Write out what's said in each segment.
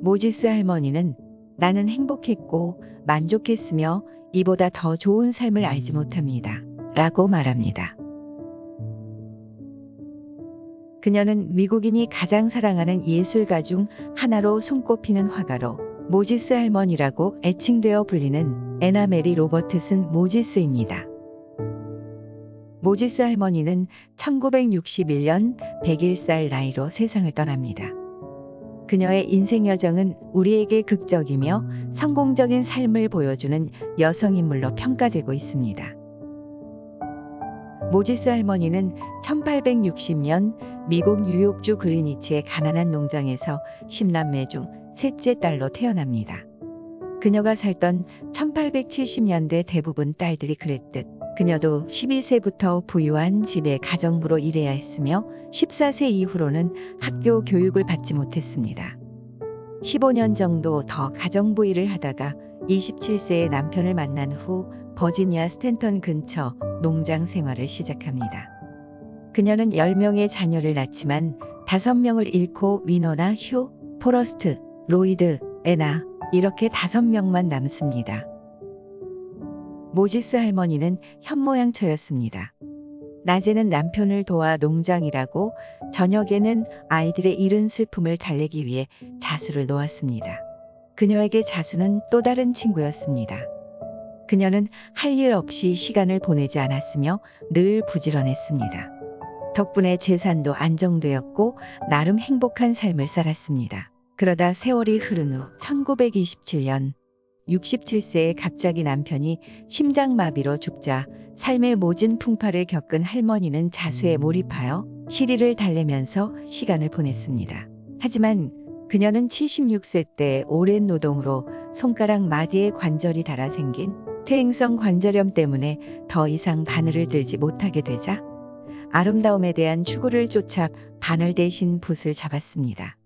모지스 할머니는 나는 행복했고 만족했으며 이보다 더 좋은 삶을 알지 못합니다. 라고 말합니다. 그녀는 미국인이 가장 사랑하는 예술가 중 하나로 손꼽히는 화가로 모지스 할머니라고 애칭되어 불리는 에나메리 로버트슨 모지스입니다. 모지스 할머니는 1961년 101살 나이로 세상을 떠납니다. 그녀의 인생 여정은 우리에게 극적이며 성공적인 삶을 보여주는 여성인물로 평가되고 있습니다. 모지스 할머니는 1860년 미국 뉴욕주 그리니치의 가난한 농장에서 10남매 중 셋째 딸로 태어납니다. 그녀가 살던 1870년대 대부분 딸들이 그랬듯 그녀도 12세부터 부유한 집의 가정부로 일해야 했으며 14세 이후로는 학교 교육을 받지 못했습니다. 15년 정도 더 가정부 일을 하다가 27세의 남편을 만난 후 버지니아 스탠턴 근처 농장 생활을 시작합니다. 그녀는 10명의 자녀를 낳지만 5명을 잃고 위너나 휴, 포러스트, 로이드, 에나 이렇게 5명만 남습니다. 모지스 할머니는 현모양처였습니다. 낮에는 남편을 도와 농장이라고 저녁에는 아이들의 이른 슬픔을 달래기 위해 자수를 놓았습니다. 그녀에게 자수는 또 다른 친구였습니다. 그녀는 할 일 없이 시간을 보내지 않았으며 늘 부지런했습니다. 덕분에 재산도 안정되었고 나름 행복한 삶을 살았습니다. 그러다 세월이 흐른 후 1927년 67세에 갑자기 남편이 심장마비로 죽자 삶의 모진 풍파를 겪은 할머니는 자수에 몰입하여 시리를 달래면서 시간을 보냈습니다. 하지만 그녀는 76세 때 오랜 노동으로 손가락 마디에 관절이 닳아 생긴 퇴행성 관절염 때문에 더 이상 바늘을 들지 못하게 되자 아름다움에 대한 추구를 쫓아 바늘 대신 붓을 잡았습니다.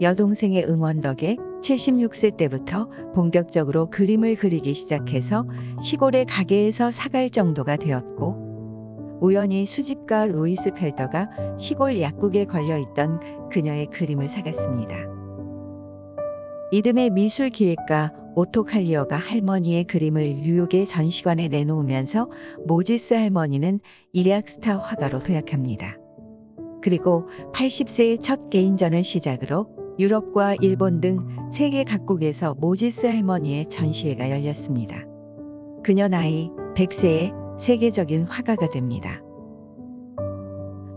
여동생의 응원 덕에 76세 때부터 본격적으로 그림을 그리기 시작해서 시골의 가게에서 사갈 정도가 되었고 우연히 수집가 로이스 펠더가 시골 약국에 걸려있던 그녀의 그림을 사갔습니다. 이듬해 미술 기획가 오토 칼리어가 할머니의 그림을 뉴욕의 전시관에 내놓으면서 모지스 할머니는 일약 스타 화가로 도약합니다. 그리고 80세의 첫 개인전을 시작으로 유럽과 일본 등 세계 각국에서 모지스 할머니의 전시회가 열렸습니다. 그녀 나이 100세에 세계적인 화가가 됩니다.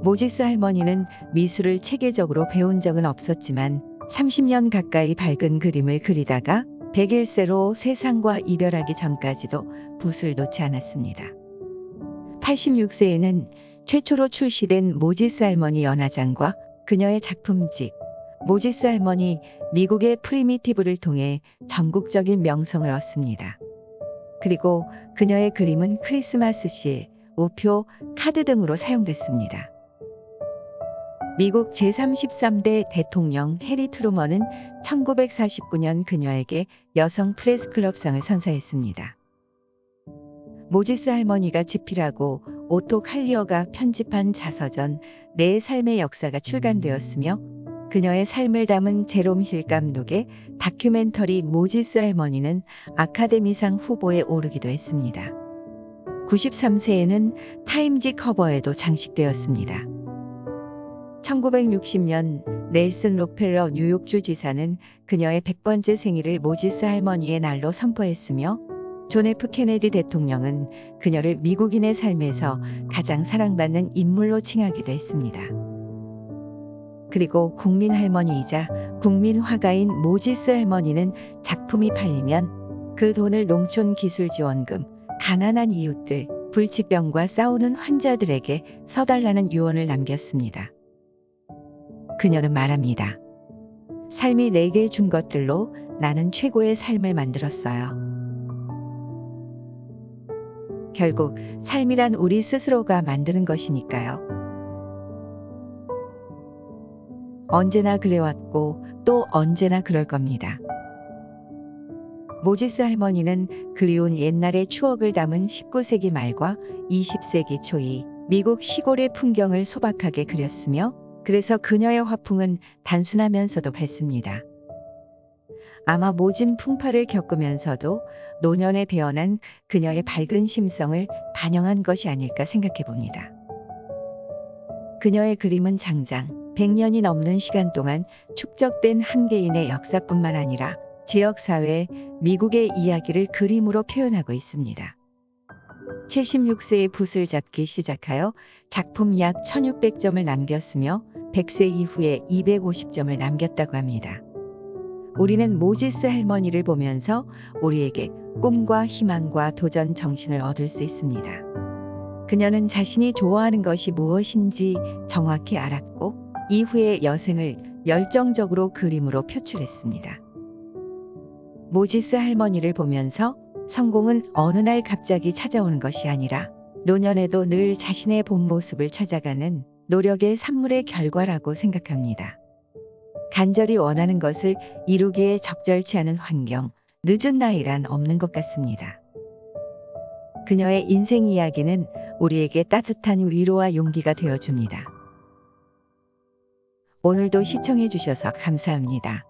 모지스 할머니는 미술을 체계적으로 배운 적은 없었지만 30년 가까이 밝은 그림을 그리다가 101세로 세상과 이별하기 전까지도 붓을 놓지 않았습니다. 86세에는 최초로 출시된 모지스 할머니 연화장과 그녀의 작품집 모지스 할머니 미국의 프리미티브를 통해 전국적인 명성을 얻습니다. 그리고 그녀의 그림은 크리스마스실, 우표, 카드 등으로 사용됐습니다. 미국 제33대 대통령 해리 트루먼은 1949년 그녀에게 여성 프레스클럽상을 선사했습니다. 모지스 할머니가 집필하고 오토 칼리어가 편집한 자서전 내 삶의 역사가 출간되었으며 그녀의 삶을 담은 제롬 힐 감독의 다큐멘터리 모지스 할머니는 아카데미상 후보에 오르기도 했습니다. 93세에는 타임지 커버에도 장식되었습니다. 1960년 넬슨 록펠러 뉴욕주 지사는 그녀의 100번째 생일을 모지스 할머니의 날로 선포했으며 존 F 케네디 대통령은 그녀를 미국인의 삶에서 가장 사랑받는 인물로 칭하기도 했습니다. 그리고 국민 할머니이자 국민 화가인 모지스 할머니는 작품이 팔리면 그 돈을 농촌 기술 지원금, 가난한 이웃들, 불치병과 싸우는 환자들에게 서달라는 유언을 남겼습니다. 그녀는 말합니다. 삶이 내게 준 것들로 나는 최고의 삶을 만들었어요. 결국 삶이란 우리 스스로가 만드는 것이니까요. 언제나 그래왔고 또 언제나 그럴 겁니다. 모지스 할머니는 그리운 옛날의 추억을 담은 19세기 말과 20세기 초의 미국 시골의 풍경을 소박하게 그렸으며 그래서 그녀의 화풍은 단순하면서도 밝습니다. 아마 모진 풍파를 겪으면서도 노년에 배어난 그녀의 밝은 심성을 반영한 것이 아닐까 생각해 봅니다. 그녀의 그림은 장장 100년이 넘는 시간 동안 축적된 한 개인의 역사뿐만 아니라 지역사회, 미국의 이야기를 그림으로 표현하고 있습니다. 76세의 붓을 잡기 시작하여 작품 약 1600점을 남겼으며 100세 이후에 250점을 남겼다고 합니다. 우리는 모지스 할머니를 보면서 우리에게 꿈과 희망과 도전 정신을 얻을 수 있습니다. 그녀는 자신이 좋아하는 것이 무엇인지 정확히 알았고 이후의 여생을 열정적으로 그림으로 표출했습니다. 모지스 할머니를 보면서 성공은 어느 날 갑자기 찾아오는 것이 아니라 노년에도 늘 자신의 본 모습을 찾아가는 노력의 산물의 결과라고 생각합니다. 간절히 원하는 것을 이루기에 적절치 않은 환경, 늦은 나이란 없는 것 같습니다. 그녀의 인생 이야기는 우리에게 따뜻한 위로와 용기가 되어줍니다. 오늘도 시청해 주셔서 감사합니다.